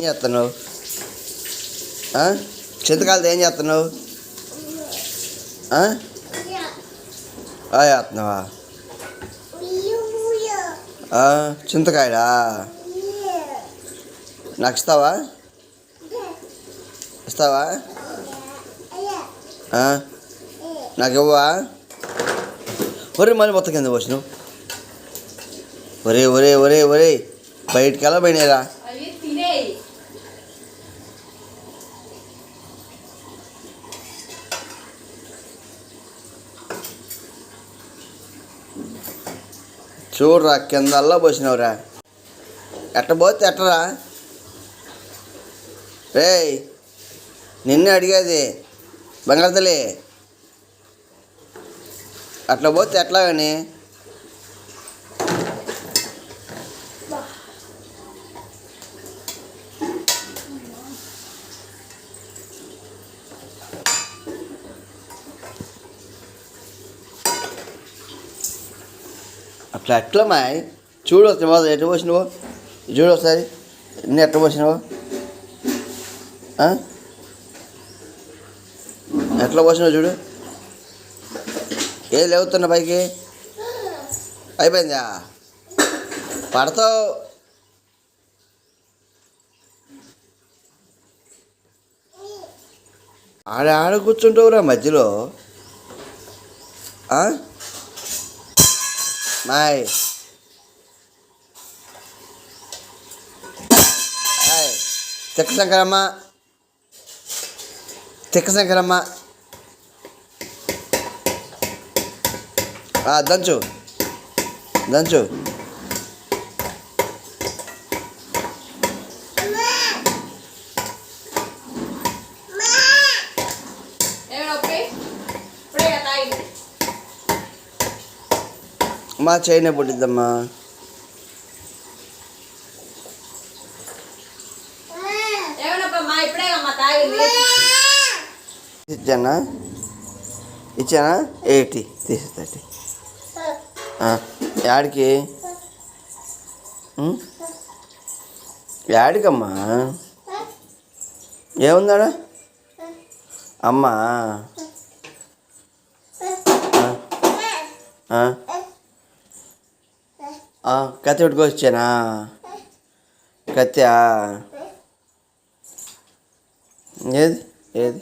ఏం చేస్తున్నావు? చింతకాయలతో ఏం చేస్తున్నావు? ఆ? చేస్తున్నావా? చింతకాయడా నాకు ఇస్తావా? ఇస్తావా? నాకు ఇవ్వవా? ఒరే మళ్ళీ మొత్తం కింద పోసినావు. ఒరే ఒరే ఒరే ఒరే బయటికి ఎలా చూడరా కింద అల్లా పోసినవురా. ఎట్ట పోతే ఎట్టరా? రేయ్ నిన్నే అడిగేది బంగాళతల్లి అట్లా పోతే ఎట్లా కానీ అట్లా ఎట్లమ్మా చూడు ఒకసారి ఎట్లా పోసినవో? చూడు ఒకసారి. నిన్న ఎట్లా పోసినవో? ఎట్లా పోసినావు చూడు. ఏది లేవుతున్నా పైకి? అయిపోయిందా? పడతావు. ఆడ ఆడ కూర్చుంటావురా మధ్యలో. ఆ? మాయ్ తిక్క శంకరమ్మ తిక్క శంకరమ్మ దంచు దంచు మా చైనా పుట్టిద్దమ్మా? ఇచ్చానా? ఇచ్చానా? ఎయిటీ తీసేస్తాటి యాడికి? యాడికమ్మా? ఏముందాడా? అమ్మా? కత్తి పెట్టుకొచ్చానా కత్తి ఏది? ఏది?